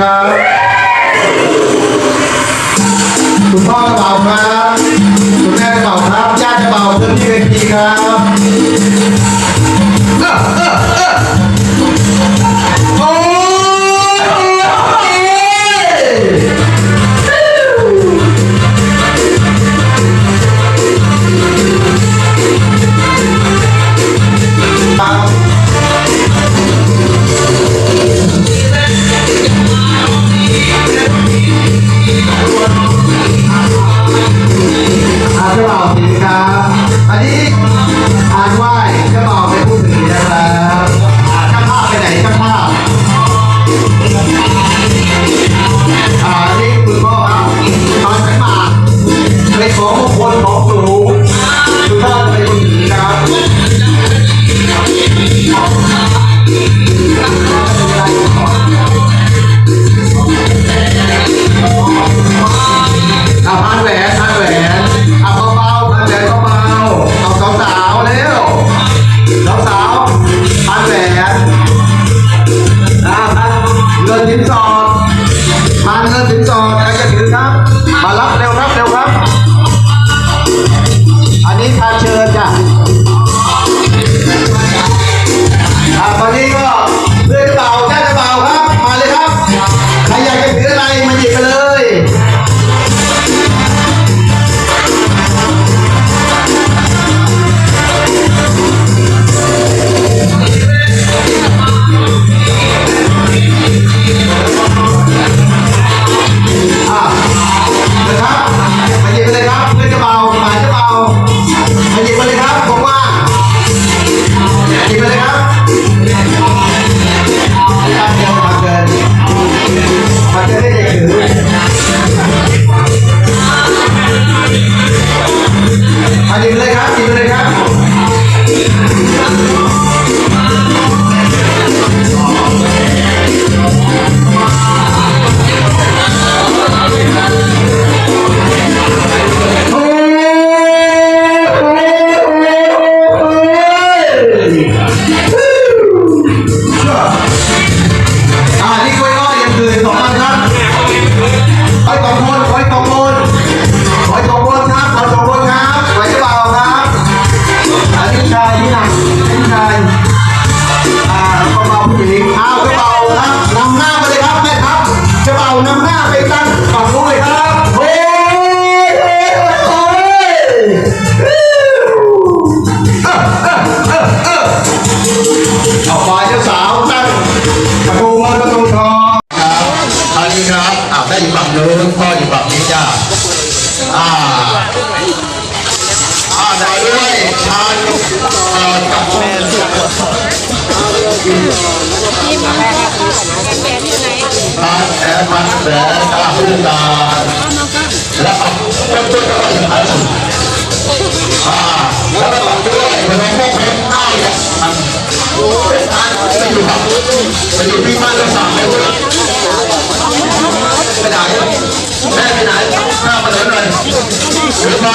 ครับ คุณพ่อจะเป๋าครับ คุณแม่จะเป๋าครับญาติจะเป๋าเพื่อนที่เวทีครับ day. ตาแสนพันแสนตาพุทตาและเริ่มต้นก็ถึงพันอาแล้วก็ต่อด้วยเป็นพวพชรใต้ครับเป็นอันเป็นอยู่ครับอยู่ที่บ้านเราสั่เลยว่าไปไหนแม่ไปไหนข้ามาเลยหน่อยหรือมา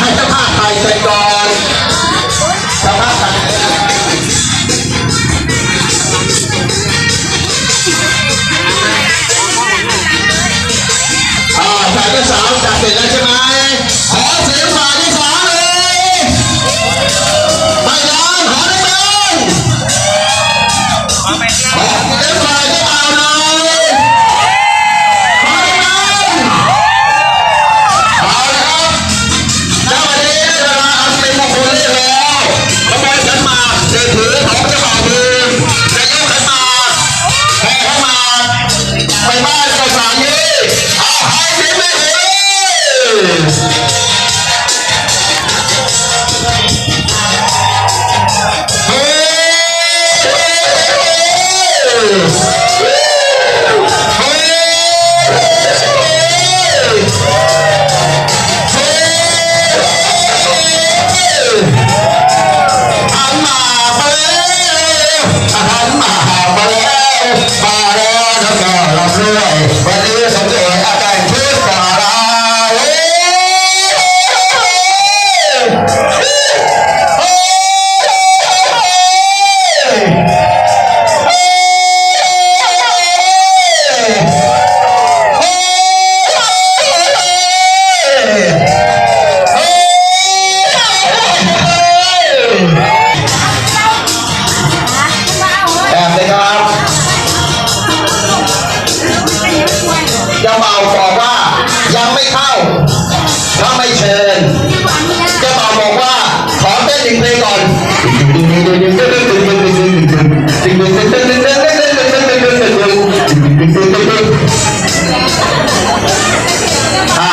อ่า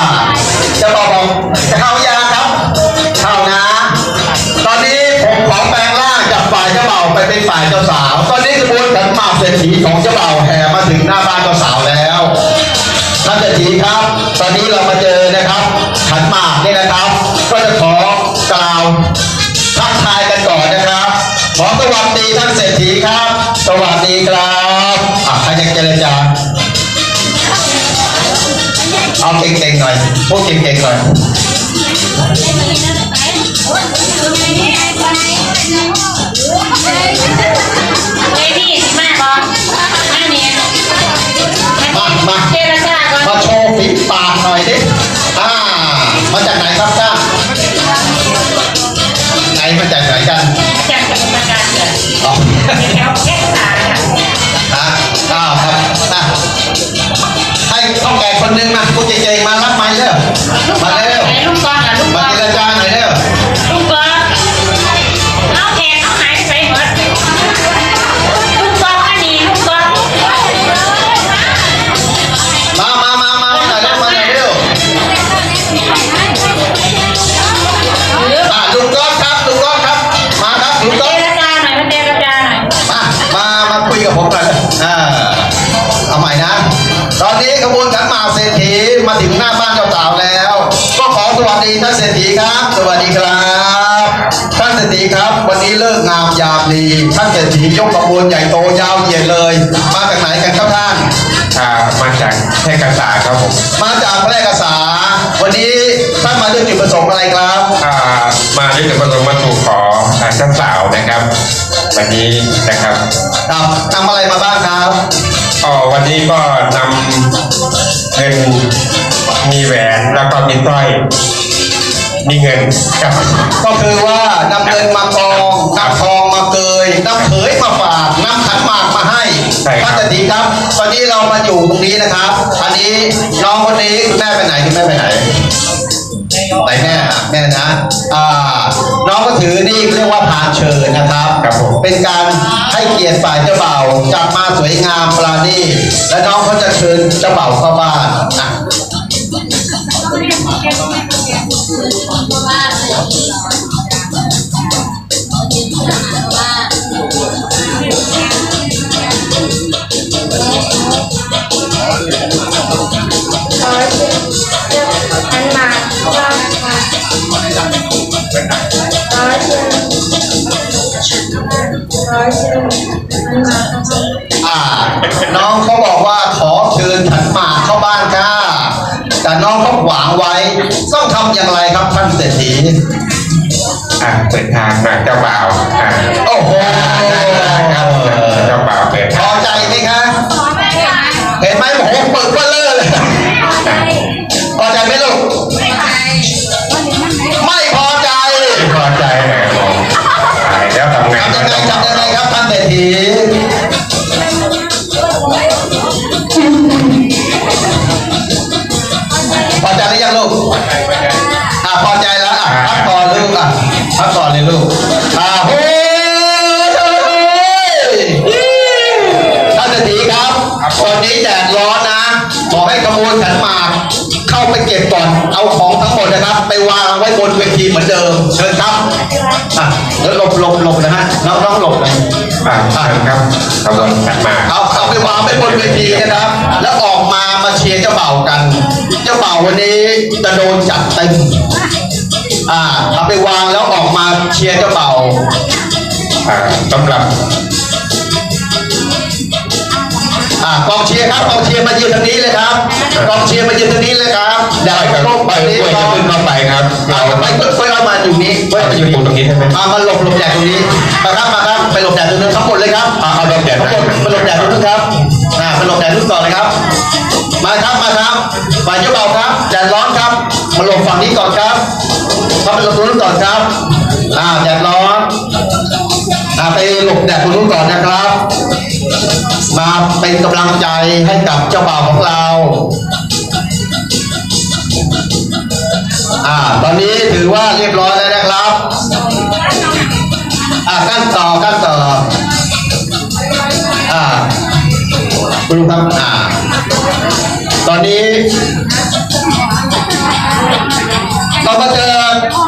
เจ้าเบาบอกจะเข้ายังครับ เข้านะ ตอนนี้ผมขอแปลงร่างจากฝ่ายเจ้าบ่าวไปเป็นฝ่ายเจ้าสาว ตอนนี้กระบวนขันหมากเศรษฐีของเจ้าบ่าวแห่มาถึงหน้าบ้านเจ้าสาวแล้วท่านเศรษฐีครับ ตอนนี้เรามาเจอนะครับขันหมากนี่ยนะครับ ก็จะขอ ครับ สวัสดีครับอะใครจะเจรจาเอาเก่งๆหน่อยพูดเก่งๆหน่อยมามา กูเจงมารับไม้เร็วลูกมา งามยามดีท่านเศรษฐียกขบวนใหญ่โตยาวเหยียดเลย มาจากไหนกันครับท่านอ่ามาจากแพร่กษาครับผมมาจากแพร่กษา วันนี้ท่านมาด้วยจุดประสงค์อะไรครับอ่ามาด้วยจุดประสงค์มาสู่ขออ่าเจ้าสาวนะครับ วันนี้นะครับครับนำอะไรมาบ้างครับก็วันนี้ก็นำเงินมีแหวนแล้วก็มีสร้อย มีเงินครับ ก็คือว่านำเงินมากองนำทองมาเกยนำเขยมาฝากนำขันหมากมาให้ใช่ครับท่านเศรษฐีครับ ตอนนี้เรามาอยู่ตรงนี้นะครับ อันนี้น้องคนนี้คุณแม่ไปไหนคุณแม่ไปไหนไหนแม่อะแม่นะอ่าน้องก็ถือนี่เรียกว่าพานเชิญนะครับ ครับผม เป็นการให้เกียรติฝ่ายเจ้าบ่าวจัดมาสวยงามปราณีตและน้องเขาจะเชิญเจ้าบ่าวเข้าบ้านอะ คนทั่วบ้านเลยอ่น้องเขาบอกว่าขอเชิญถันหมากเข้าบ้านครับ น้องเขาหวางไว้ ต้องทำอย่างไรครับท่านเศรษฐีอะเปิดทางหน่อยเจ้าบ่าวอะโอ้โห ครับเจ้าบ่าวเปิดพทาอง หลบหลบหลบนะฮะน้องน้องหลบนะอะเชิญครับขบวนขันหมากเอาเอาไปวางไว้บนเวทีนะครับ แล้วออกมามาเชียร์เจ้าบ่าวกัน เจ้าบ่าววันนี้จะโดนจัดเต็มอ่าเอาไปวางแล้วออกมาเชียร์เจ้าบ่าวอะสำหรับ อ่ากองเชียร์ครับกองเชียร์มายืนทางนี้เลยครับกองเชียร์มายืนทางนี้เลยครับอย่าไปไปกับโลกไปแบบนี้กล้วยคจะรับขึ้นมาไปครับเอาเราไปเพื่อนเอามาอยู่นี้เพื่อนไปมาออยู่ยู่ตรงนี้ใช่ไหมมามาหลบหลบแดดตรงนี้มาครับมาครับไปหลบแดดตรงนั้นทั้งหมดเลยครับอะเอาลมแดดทั้งหมดไปหลบแดดตรงนู้นครับอ่าไปหลบแดดตรงนู้นก่อนเลยครับ มาครับมาครับฝ่ายเจ้าบ่าวครับแดดร้อนครับมาหลบฝั่งนี้ก่อนครับมาไปหลบตรงนู้นก่อนครับอ่าแดดร้อนอ่าไปหลบแดดตรงนู้นก่อนนะครับ มาเป็นกำลังใจให้กับเจ้าบ่าวของเรา อ่า ตอนนี้ถือว่าเรียบร้อยแล้วนะครับ อ่าขั้นต่อขั้นต่อ อ่าคุณลุงครับอ่า ตอนนี้เรามาเจอ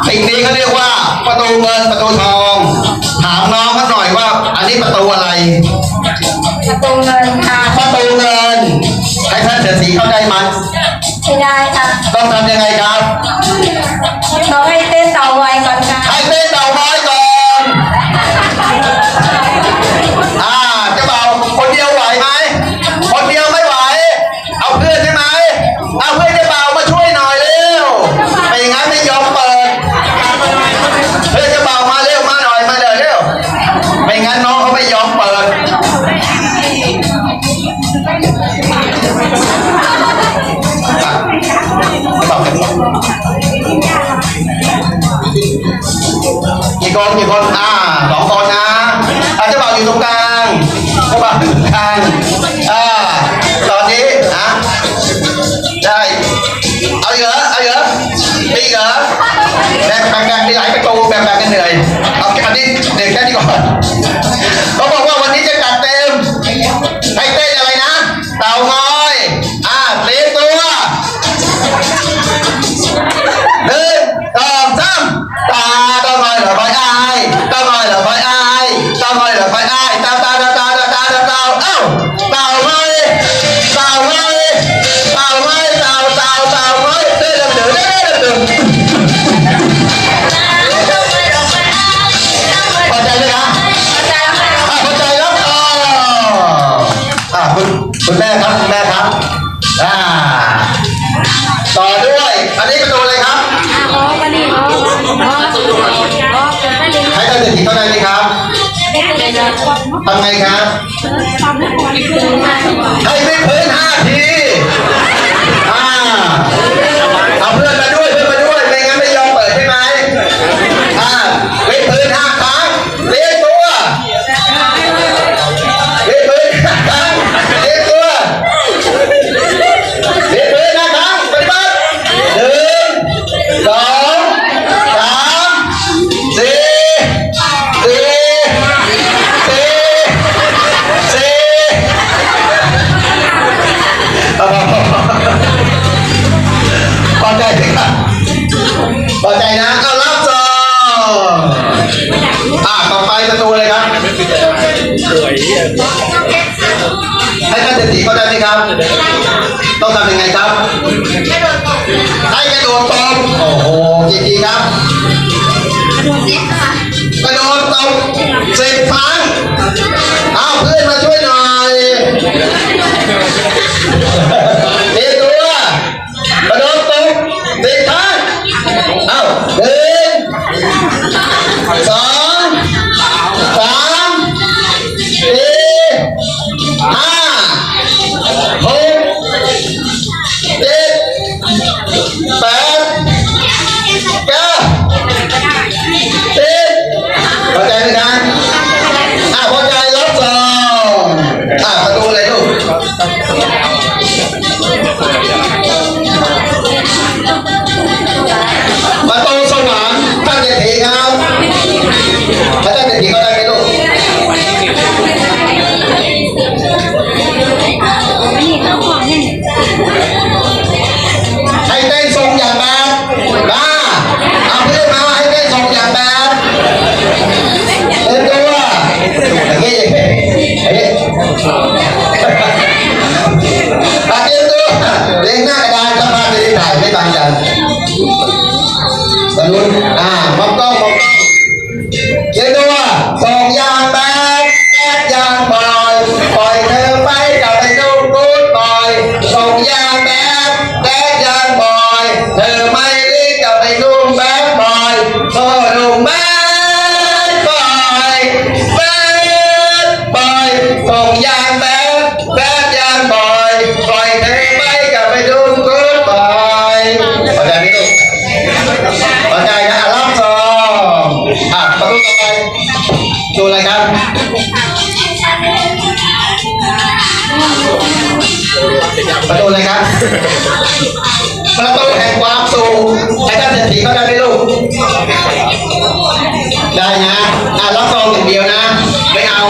สิ่งนี้เขาเรียกว่าประตูเงินประตูทอง ถามน้องเขาหน่อยว่า อันนี้ประตูอะไร ให้ท่านเศรษฐีเข้าได้ไหมไม่ได้ค่ะต้องทำยังไงครับ ต้องให้เต้นเต่าไวก่อนค่ะให้เต้นเต่าน้อยก่อนอ่าเจะเบาคนเดียวไหวไหมคนเดียวไม่ไหว เอาเพื่อนใช่ไหมเอาเพื่อนเจะเบามาช่วยหน่อยเร็วไม่อย่างนั้นไม่ยอมเปิดเพื่อนเจะเบามาเร็วมาหน่อยมาเร็วเร็วไม่งั้นน้องเขาไม่ยอมเปิด กี่คนกี่คนอ่าสองคนนะอาเจ้าบ่าวอยู่ตรงกลางเจ้าบ่าวอยู่ตรงกลางอ่าตอนนี้อะได้เอาเยอะเอาเยอะดีเหรอแบ่งแบ่งแบ่งมีหลายประตูแบ่งแบ่งกันเหนื่อยเอาแค่นี้เด็กแค่นี้ก่อนเขาบอก ต่อด้วย อันนี้ประตูอะไรครับอ๋อวันนี้อ๋ออ๋ออ๋อเป็นได้ให้ท่เศรษฐีเข้าได้ไหมครับทำไงครับให้ไม่พื้นห้าทีอ่าเอาเพื่อนมาด้วยเพื่อนมาด้วยไม่งั้นไม่ยอมเปิดใช่ไหมอ่าไม่พื้นห้าครั้ง Hindi ประตูเลยครับประตูแห่งความสูงไอ้ท่านเศรษฐีเขาได้ไหมลูก ได้นะอะรับซองอย่างเดียวนะ ไม่เอา